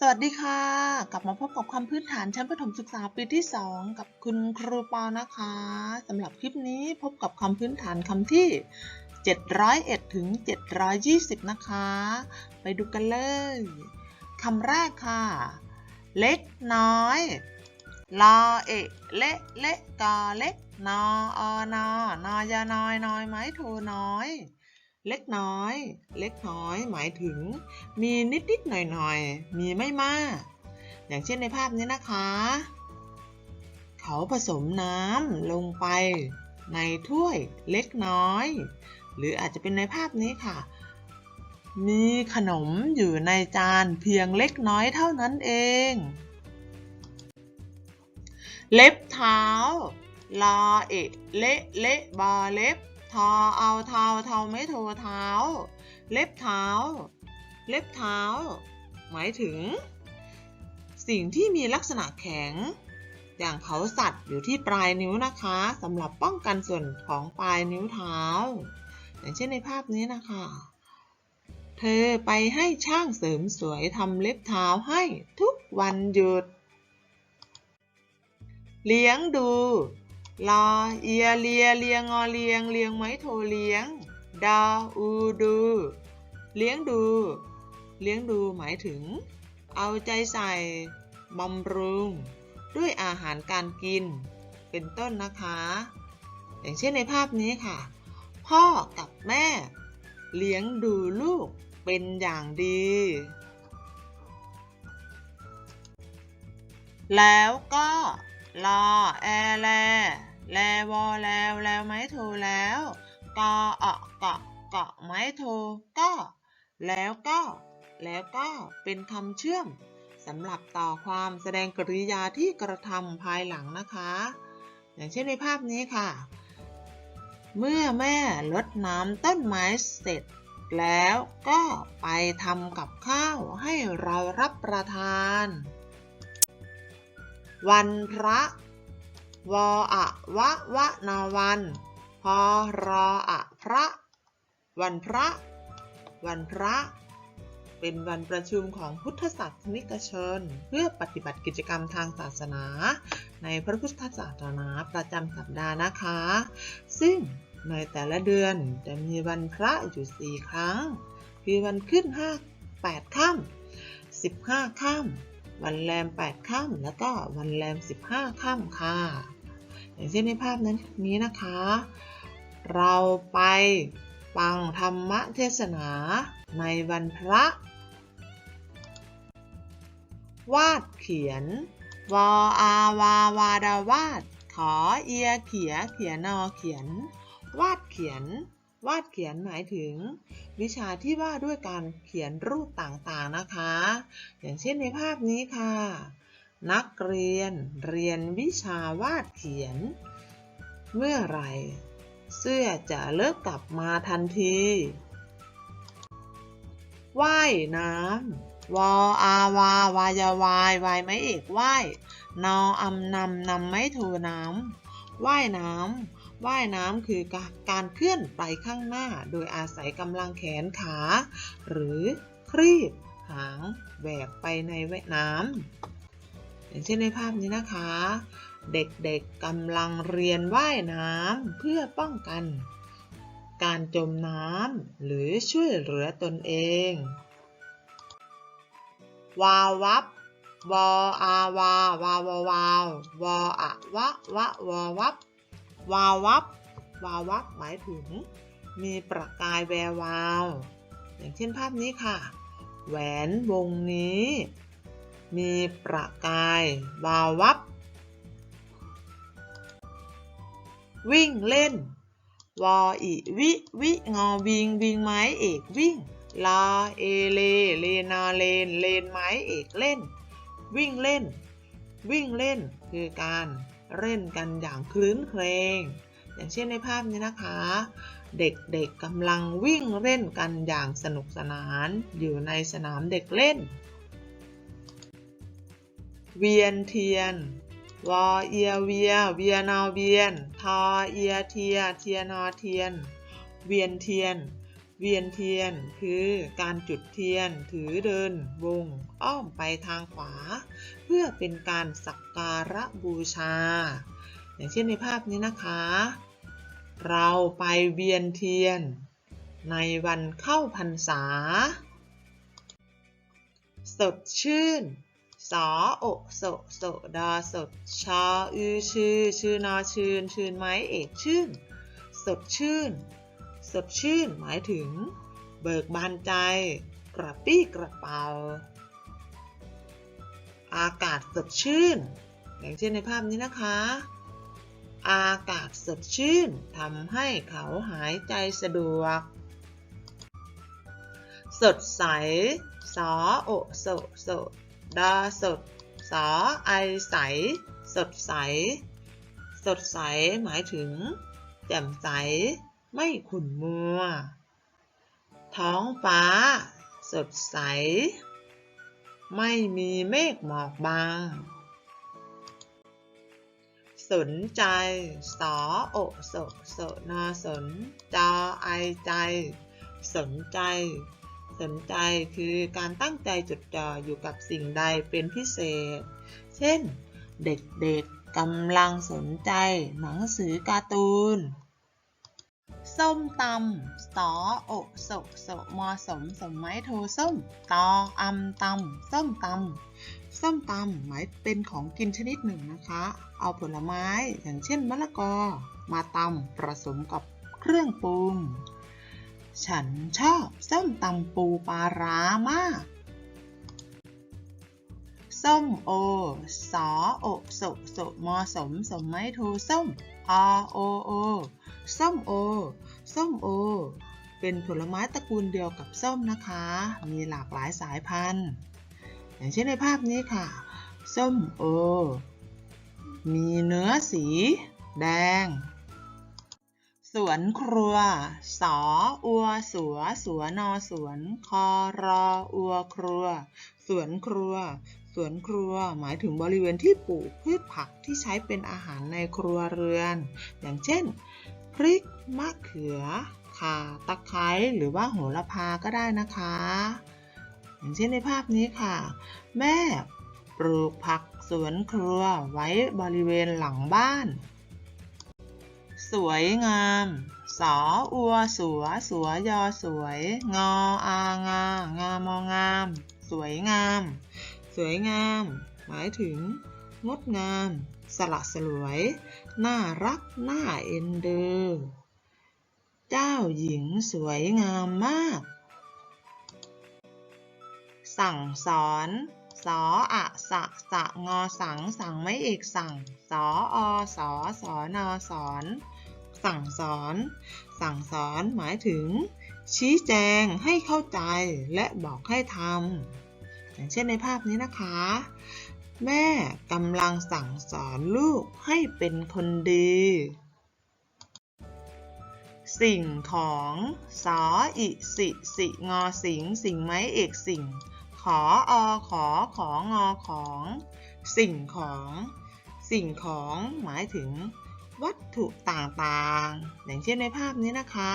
สวัสดีค่ะ กลับมาพบกับความพื้นฐานชั้นประถมศึกษาปีที่ 2 กับคุณครูปอนะคะสำหรับคลิปนี้พบกับคำพื้นฐานคำที่ 701ถึง720 นะคะ ไปดูกันเลยคำแรกค่ะ เล็กน้อยลอเอะเละเละกอเล็กนออนอนอยาน้อยน้อยไม้โทน้อย เล็กน้อย เล็กน้อย หมายถึง มีนิดนิดๆหน่อยหน่อยๆ มีไม่มาก อย่างเช่นในภาพนี้นะคะ เขาผสมน้ำลงไป ในถ้วยเล็กน้อย หรืออาจจะเป็นในภาพนี้ค่ะ มีขนมอยู่ในจานเพียงเล็กน้อยเท่านั้นเอง เล็บเท้าลาเอะเละเละบาเล็บ ทอเอาเทาเทาไม่โทเท้า เล็บเท้า เล็บเท้า หมายถึง สิ่งที่มีลักษณะแข็ง อย่างเขาสัตว์อยู่ที่ปลายนิ้วนะคะสำหรับป้องกันส่วนของปลายนิ้วเท้า อย่างเช่นในภาพนี้นะคะ เธอไปให้ช่างเสริมสวยทำเล็บเท้าให้ทุกวันหยุด เลี้ยงดู ลอเอียเลียเลียงอเลียงเลียงไม้โทเลี้ยงดาอูดู เลี้ยงดู เลี้ยงดูหมายถึง เอาใจใส่บำรุง ด้วยอาหารการกิน เป็นต้นนะคะ อย่างเช่นในภาพนี้ค่ะ พ่อกับแม่ เลี้ยงดูลูกเป็นอย่างดี แล้วก็ รอแอแลแลวอแล้วแล้วไม้โทแล้วกอเอะเกาะเกาะไม้โทก็ แล้วก็ แล้วก็เป็นคำเชื่อมสำหรับต่อความแสดงกริยาที่กระทำภายหลังนะคะ อย่างเช่นในภาพนี้ค่ะ เมื่อแม่ลดน้ำต้นไม้เสร็จ แล้วก็ไปทำกับข้าวให้เรารับประทาน วันพระวออะวะวะนาวันพอรออะพระ วันพระ วันพระ เป็นวันประชุมของพุทธศาสนิกชน เพื่อปฏิบัติกิจกรรมทางศาสนา ในพระพุทธศาสนาประจำสัปดาห์นะคะ ซึ่งในแต่ละเดือนจะมีวันพระอยู่ 4 ครั้ง คือวันขึ้น 5 8ค่ำ15ค่ำ วันแรม 8 ค่ำแล้วก็วันแรม 15 ค่ำค่ะ อย่างเช่นในภาพนั้นนี้นะคะ เราไปฟังธรรมเทศนาในวันพระ วาดเขียน วออาวาวาดาวาด ขอเอียเขียเขียนอเขียน วาดเขียน วาดเขียนหมายถึง วิชาที่ว่าด้วยการเขียนรูปต่างๆนะคะ อย่างเช่นในภาพนี้ค่ะ นักเรียนเรียนวิชาวาดเขียน เมื่อไหรเสื้อจะเลิกกลับมาทันทีว่ายน้ำวออาวาวายวายวายไม้เอกว่ายนออำนำนำไม้โทน้ำว่ายน้ำ ว่ายน้ำคือการเคลื่อนไปข้างหน้า โดยอาศัยกำลังแขนขา หรือครีบหางแหวกไปในแวน้ำอย่างเช่นในภาพนี้นะคะ เด็กๆกำลังเรียนว่ายน้ำเพื่อป้องกัน การจมน้ำหรือช่วยเหลือตนเอง วาววับวออาวาวาวาวาววออะวะวะวอวับ วาววับ วาววับหมายถึง มีประกายแวววาว อย่างเช่นภาพนี้ค่ะ แหวนวงนี้ มีประกายวาววับ วิ่งเล่น วออิวิวิงอวิงวิงไม้เอกวิ่ง ลาเอเลเลนาเลนเลนไม้เอกเล่น วิ่งเล่น วิ่งเล่นคือการ เล่นกันอย่างคลื้นเครง อย่างเช่นในภาพนี้นะคะ เด็กๆกำลังวิ่งเล่นกันอย่างสนุกสนาน อยู่ในสนามเด็กเล่น เวียนเทียนวอเอียเวีย เวียนอเวียน ทอเอียเทีย เทียนอเทียน เวียนเทียน เวียนเทียนคือการจุดเทียนถือเดินวงอ้อมไปทางขวา เพื่อเป็นการสักการะบูชา อย่างเช่นในภาพนี้นะคะ เราไปเวียนเทียน ในวันเข้าพรรษา สดชื่นสอโอโสโสดาสดชาอือชื่อ ชื่อนอชื่น ชื่นไม้เอกชื่น สดชื่น สดชื่นหมายถึง เบิกบานใจ กระปี้กระเป๋า อากาศสดชื่น อย่างเช่นในภาพนี้นะคะ อากาศสดชื่นทำให้เขาหายใจสะดวก สดใส สอโอโสโสดาสด สอไอใส สดใส สดใสหมายถึง แจ่มใส ไม่ขุ่นมัว ท้องฟ้า สดใส ไม่มีเมฆหมอกบาง สนใจ สอโอสโสนสน จอไอใจ สนใจ สนใจคือการตั้งใจจดจ่ออยู่กับสิ่งใดเป็นพิเศษ เช่น เด็กๆกำลังสนใจ หนังสือการ์ตูน ส้มตำสอโอโสโสมอสมสมไม้โทส้ม ตออำตำส้มตำส้มตำหมายเป็นของกินชนิดหนึ่งนะคะ เอาผลไม้อย่างเช่นมะละกอ มาตำผสมกับเครื่องปรุง ฉันชอบส้มตำปูปลาร้ามาก ส้มโอสอโอโสโสมอสมสมไม้โทส้มอโอโอ ส้มโอ ส้มโอ เป็นผลไม้ตระกูลเดียวกับส้มนะคะ มีหลากหลายสายพันธุ์ อย่างเช่นในภาพนี้ค่ะ ส้มโอ มีเนื้อสี แดง สวนครัว สออัว สัว สัวนอสวน คอรออัวครัว สวนครัวสวนครัวหมายถึงบริเวณที่ปลูกพืชผักที่ใช้เป็นอาหารในครัวเรือน อย่างเช่น พริก มะเขือ ข่า ตะไคร้ หรือว่าโหระพาก็ได้นะคะ อย่างเช่นในภาพนี้ค่ะ แม่ปลูกผักสวนครัวไว้บริเวณหลังบ้าน สวยงาม สออัว สัว สัวยอสวย งออางางามองาม สวยงาม สวยงาม หมายถึง งดงาม สละสลวย น่ารัก น่าเอ็นดู เจ้าหญิงสวยงามมาก สั่งสอน สออะสะสะงอสัง สั่งไม่เอกสั่ง สออสอสอนอสอน สั่งสอน สั่งสอนหมายถึง ชี้แจงให้เข้าใจและบอกให้ทำอย่างเช่นในภาพนี้นะคะ แม่กำลังสั่งสอนลูกให้เป็นคนดี สิ่งของสออิสิสิงอสิง สิ่งไม้เอกสิ่ง ขออขอของอของ สิ่งของ สิ่งของหมายถึง วัตถุต่างๆ อย่างเช่นในภาพนี้นะคะ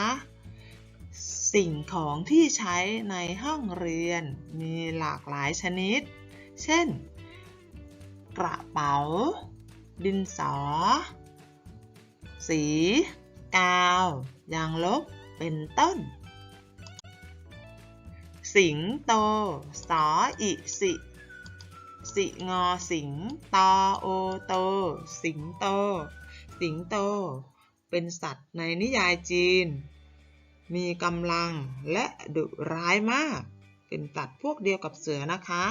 สิ่งของที่ใช้ในห้องเรียนมีหลากหลายชนิด เช่น กระเป๋า ดินสอ สี กาว ยางลบเป็นต้น สิงโต สออิสิ สิงอสิงตอโอโต สิงโต สิงโต เป็นสัตว์ในนิยายจีน มีกำลังและดุร้ายมาก เป็นสัตว์พวกเดียวกับเสือนะคะ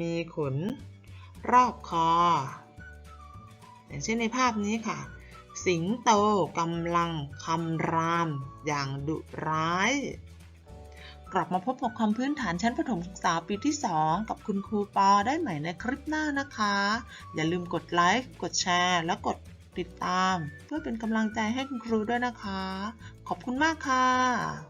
มีขนรอบคอ อย่างเช่นในภาพนี้ค่ะ สิงโตกำลังคำรามอย่างดุร้าย กลับมาพบกับความพื้นฐานชั้นประถมศึกษาปีที่ 2 กับคุณครูปอได้ใหม่ในคลิปหน้านะคะ อย่าลืมกดไลค์กดแชร์และกดติดตาม เพื่อเป็นกำลังใจให้คุณครูด้วยนะคะ ขอบคุณมากค่ะ